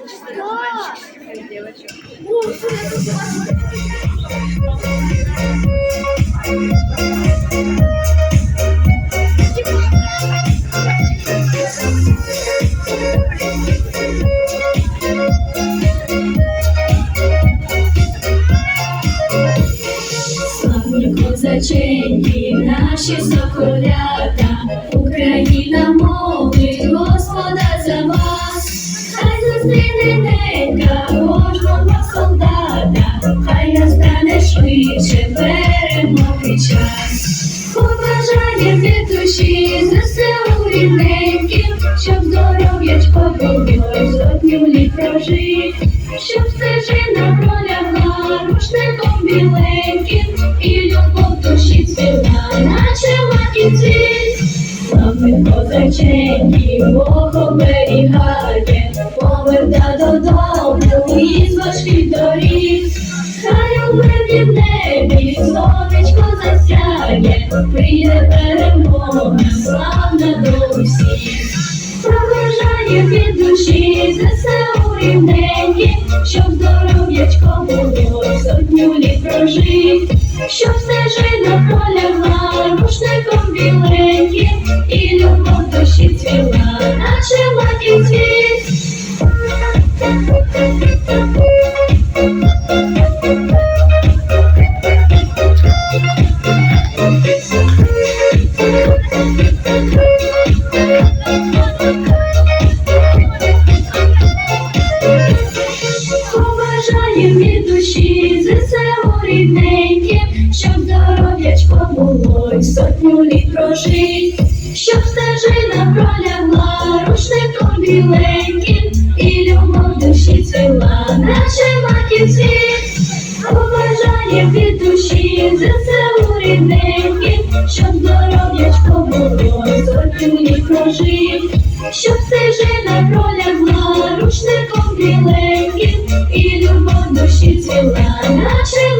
Чисто мальчик или девочек. Славні козаченьки, наші соколята, Україна мовить Ненька кожного солдата, хай настане швидше перемоги час. Побажання від душі ЗСУ рідненьким, щоб здоров'ячко було сотню літ прожить, щоб стежина пролягла рушником біленьким, і любов душі цвіла, наче цвіт. Славний козаченький Бог оберігає, поверта додому із важких доріг. Хай у мирні в небі сонечко засяє, прийде перемога, славна до всіх. Проважає від душі ЗСУ рівненькі, щоб здоров'ячко було сотню літ прожить, щоб все стежина пролягла рушником біленьким, і любов душі цвіла, наче маків Побажаєм від душі ЗСУ рідненьке, щоб здоров'ячко було сотню літ прожить, щоб стежина пролягла рушником біленьким, і любов душі цвіла, наче маків. Побажаєм від душі ЗСУ рідненьке, щоб здоров'ячко було й сотню літ прожить, щоб стежина пролягла рушником біленьким, і любов душі цвіла, наче